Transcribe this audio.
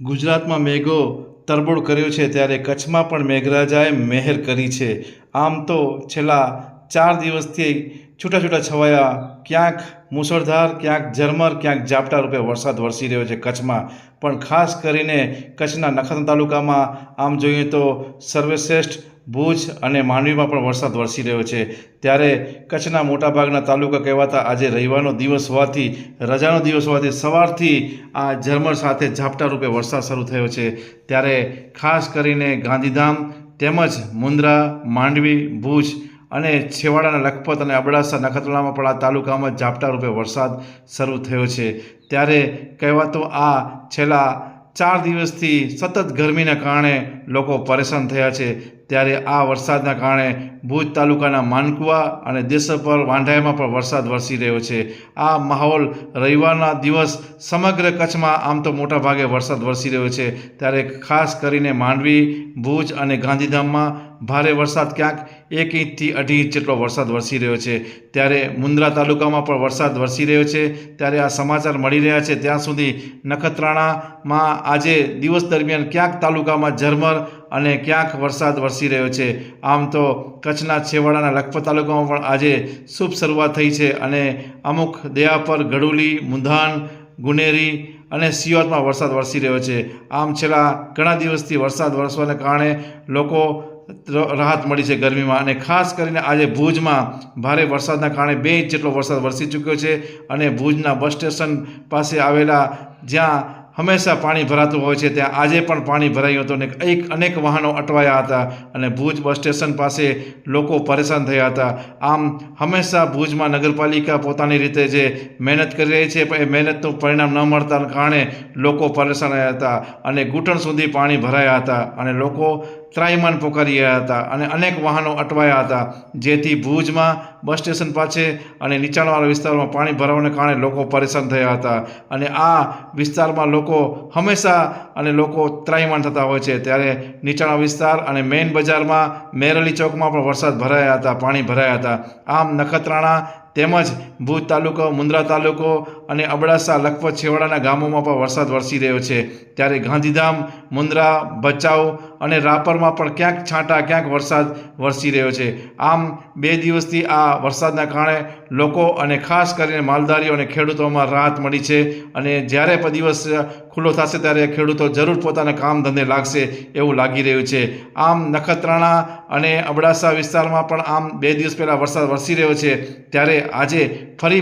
ગુજરાતમાં મેઘો તરબોળ કર્યો છે, ત્યારે કચ્છમાં પણ મેઘરાજાએ મહેર કરી છે. આમ તો છેલ્લા ચાર દિવસથી છૂટા છૂટા છવાયા, ક્યાંક મુસળધાર ક્યાંક ઝરમર, ક્યાંક ઝાપટા રૂપે વરસાદ વરસી રહ્યો છે કચ્છમાં. પણ ખાસ કરીને કચ્છના નખત્રાણા તાલુકામાં, આમ જોઈએ તો સર્વશ્રેષ્ઠ ભુજ અને માંડવીમાં પણ વરસાદ વરસી રહ્યો છે. ત્યારે કચ્છના મોટાભાગના તાલુકા કહેવાતા આજે રવિવારનો દિવસ હોવાથી, રજાનો દિવસ હોવાથી સવારથી આ ઝરમર સાથે ઝાપટા રૂપે વરસાદ શરૂ થયો છે. ત્યારે ખાસ કરીને ગાંધીધામ, તેમજ મુન્દ્રા, માંડવી, ભુજ અને છેવાડાના લખપત અને અબડાસા નખત્રાણામાં પણ આ તાલુકામાં ઝાપટા રૂપે વરસાદ શરૂ થયો છે. ત્યારે કહેવાતો આ છેલ્લા ચાર દિવસથી સતત ગરમીના કારણે લોકો પરેશાન થયા છે. ત્યારે આ વરસાદના કારણે ભુજ તાલુકાના માનકુવા અને દેશભર વાંઢાયમાં પણ વરસાદ વરસી રહ્યો છે. આ માહોલ રવિવારના દિવસ સમગ્ર કચ્છમાં આમ તો મોટા ભાગે વરસાદ વરસી રહ્યો છે. ત્યારે ખાસ કરીને માંડવી, ભુજ અને ગાંધીધામમાં ભારે વરસાદ ક્યાંક એક ઇંચથી અઢી ઇંચ જેટલો વરસાદ વરસી રહ્યો છે. ત્યારે મુન્દ્રા તાલુકામાં પણ વરસાદ વરસી રહ્યો છે. ત્યારે આ સમાચાર મળી રહ્યા છે. ત્યાં સુધી નખત્રાણામાં આજે દિવસ દરમિયાન ક્યાંક તાલુકામાં ઝરમર અને ક્યાંક વરસાદ વરસી રહ્યો છે. આમ તો કચ્છના છેવાડાના લખપત તાલુકામાં પણ આજે શુભ શરૂઆત થઈ છે અને અમુક દયાપર ગડુલી મુંધાન, ગુનેરી અને સિયોતમાં વરસાદ વરસી રહ્યો છે. આમ છેલ્લા ઘણા દિવસથી વરસાદ વરસવાને કારણે લોકો રાહત મળી છે ગરમીમાં અને ખાસ કરીને આજે ભુજમાં ભારે વરસાદના કારણે બે ઇંચ જેટલો વરસાદ વરસી ચૂક્યો છે અને ભુજના બસ સ્ટેશન પાસે આવેલા જ્યાં હંમેશા પાણી ભરાતું હોય છે. ત્યાં આજે પણ પાણી ભરાયું હતું અને એક અનેક વાહનો અટવાયા હતા અને ભુજ બસ સ્ટેશન પાસે લોકો પરેશાન થયા હતા. આમ હંમેશા ભુજમાં નગરપાલિકા પોતાની રીતે જે મહેનત કરી રહી છે એ મહેનતનું પરિણામ ન મળતા કારણે લોકો પરેશાન રહ્યા હતા અને ઘૂંટણ સુધી પાણી ભરાયા હતા અને લોકો ત્રાહિમાન પોકારી રહ્યા હતા અને અનેક વાહનો અટવાયા હતા. જેથી ભુજમાં બસ સ્ટેશન પાસે અને નીચાણવાળા વિસ્તારમાં પાણી ભરાવાને કારણે લોકો પરેશાન થયા હતા. અને આ વિસ્તારમાં લોકો હંમેશા અને લોકો ત્રાયમાન થતા હોય છે. ત્યારે નીચાણવા વિસ્તાર અને મેઇન બજારમાં મેરલી ચોકમાં પણ વરસાદ ભરાયા હતા, પાણી ભરાયા હતા. આમ નખત્રાણા તેમજ ભુજ તાલુકો મુન્દ્રા તાલુકો અને અબડાસા, લખપત, છેવાડાના ગામોમાં પણ વરસાદ વરસી રહ્યો છે. ત્યારે ગાંધીધામ મુન્દ્રા ભચાઉ અને રાપરમાં પણ ક્યાંક છાંટા, ક્યાંક વરસાદ વરસી રહ્યો છે. આમ બે દિવસથી આ વરસાદના કારણે લોકો અને ખાસ કરીને માલધારીઓ અને ખેડૂતોમાં રાહત મળી છે અને જ્યારે પણ દિવસ ખુલ્લો થશે ત્યારે ખેડૂતો જરૂર પોતાના કામ ધંધે લાગશે એવું લાગી રહ્યું છે. આમ નખત્રાણા અને અબડાસા વિસ્તારમાં પણ આમ બે દિવસ પહેલાં વરસાદ વરસી રહ્યો છે. ત્યારે આજે ફરી